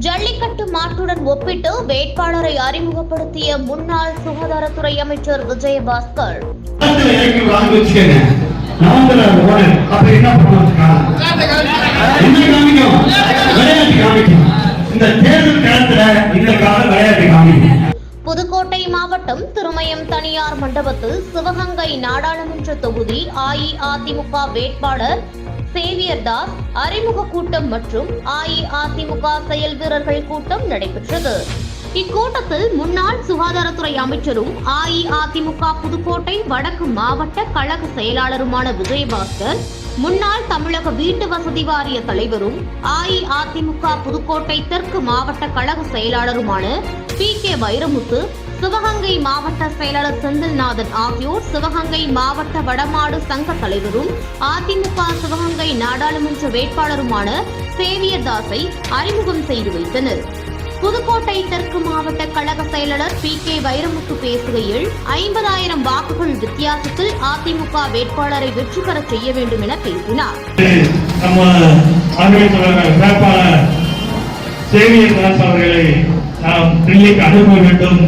ஜல்லிக்கட்டு மாட்டுடன் ஒப்பிட்டு வேட்பாளரை அறிமுகப்படுத்திய முன்னாள் சுகாதாரத்துறை அமைச்சர் விஜயபாஸ்கர். இந்த விளையாட்டு காமிக்கும் புதுக்கோட்டை மாவட்டம் திருமயம் தனியார் மண்டபத்தில் சிவகங்கை நாடாளுமன்ற தொகுதி அஇஅதிமுக வேட்பாளர் சேவியர் தாஸ் அறிமுக கூட்டம் மற்றும் அஇஅதிமுக செயல் வீரர்கள் கூட்டம் நடைபெற்றது. இக்கூட்டத்தில் முன்னாள் சுகாதாரத்துறை அமைச்சரும் அஇஅதிமுக புதுக்கோட்டை வடக்கு மாவட்ட கழக செயலாளருமான விஜயபாஸ்கர் முன்னாள் தமிழக வீட்டு வசதி வாரிய தலைவரும் அஇஅதிமுக புதுக்கோட்டை தெற்கு மாவட்ட கழக செயலாளருமான பி. கே. வைரமுத்து சிவகங்கை மாவட்ட செயலாளர் செந்தில்நாதன் ஆகியோர் சிவகங்கை மாவட்ட வடமாடு சங்க தலைவரும் அதிமுக சிவகங்கை நாடாளுமன்ற வேட்பாளருமான சேவியர் தாஸை அறிமுகம் செய்து வைத்தனர். புதுக்கோட்டை தெற்கு மாவட்ட கழக செயலாளர் பி. கே. வைரமுத்து பேசுகையில் ஐம்பதாயிரம் வாக்குகள் வித்தியாசத்தில் அதிமுக வேட்பாளரை வெற்றி பெற செய்ய வேண்டும் என பேசினார். நாம் டெல்லிக்கு அனுப்ப வேண்டும்.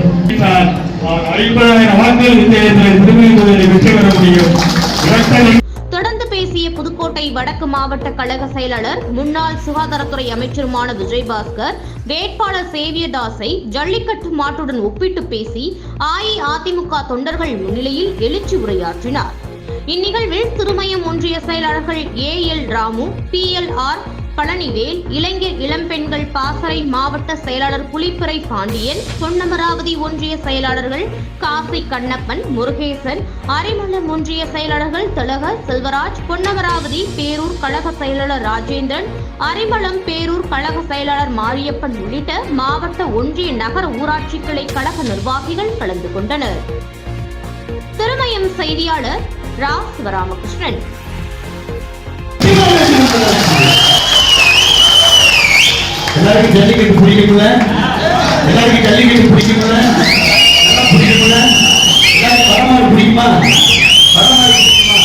ஐம்பதாயிரம் வாக்குகள் வித்தியாசத்தில் திரும்பி வடக்கு மாவட்ட கழக செயலாளர் முன்னாள் சுகாதாரத்துறை அமைச்சருமான விஜயபாஸ்கர் வேட்பாளர் சேவியதாஸை ஜல்லிக்கட்டு மாட்டுடன் ஒப்பிட்டு பேசி அஇஅதிமுக தொண்டர்கள் முன்னிலையில் எழுச்சி உரையாற்றினார். இந்நிகழ்வில் திருமயம் ஒன்றிய செயலாளர்கள் A L Ramu P L R Palanivel இளைஞர் இளம்பெண்கள் பாசறை மாவட்ட செயலாளர் புலிப்பிறை பாண்டியன் பொன்னமராவதி ஒன்றிய செயலாளர்கள் காசி கண்ணப்பன் முருகேசன் அரிமளம் ஒன்றிய செயலாளர்கள் திலகர் செல்வராஜ் பொன்னமராவதி பேரூர் கழக செயலாளர் ராஜேந்திரன் அரிமளம் பேரூர் கழக செயலாளர் மாரியப்பன் உள்ளிட்ட மாவட்ட ஒன்றிய நகர ஊராட்சி கிளை கழக நிர்வாகிகள் கலந்து கொண்டனர். திருமயம் செய்தியாளர் ரா சிவராமகிருஷ்ணன் எல்லாருக்கும் ஜல்லிக்கட்டு பிடிக்கும்ல? எல்லாருக்கும் ஜல்லிக்கட்டு பிடிக்கும்ல? நல்லா பிடிக்கும்ல? எல்லாரும் பரமாறு பிடிக்குமா? பரமாறு பிடிக்குமா?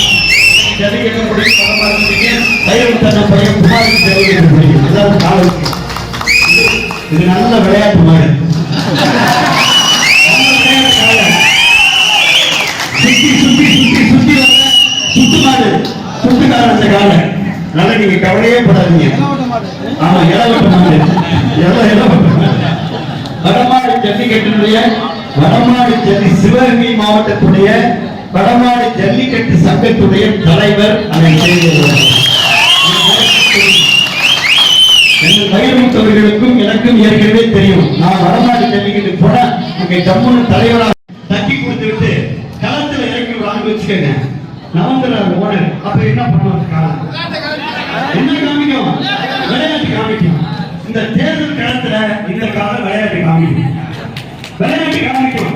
ஜல்லிக்கட்டு பிடிக்கும் பரமாறு பிடிக்கும். தன்ன பையன் குமாருக்கு ஜல்லிக்கட்டு பிடிக்கும். காலம் இது நல்ல விளையாட்டு மாதிரி. அதனால நீங்க கவலையே படாதீங்க. ஆமா இளவட்ட மாடு இள இளவட்ட மாடு. ஜல்லிக்கட்டினுடைய வடமாடி ஜல்லி சிவகங்கை மாவட்டத்துடைய வடமாடி ஜல்லிக்கட்டு சங்கத்துடைய தலைவர் அதை எங்கள் எனக்கும் ஏற்கனவே தெரியும். நான் வடமாடி ஜல்லிக்கட்டு போன அங்கே ஜம்முன்னு தலைவராக தட்டி கொடுத்து விட்டு களத்துல இறக்கி வாங்கி வச்சுக்கோங்க. நவம்பர் ஓனர் அப்ப என்ன பண்ணுவாங்க என்ன காமிக்கும்? விளையாட்டு காமிக்கும். இந்த தேர்தல் காலத்துல காலம் விளையாட்டு காமிக்கும். விளையாட்டு காமிக்கும்.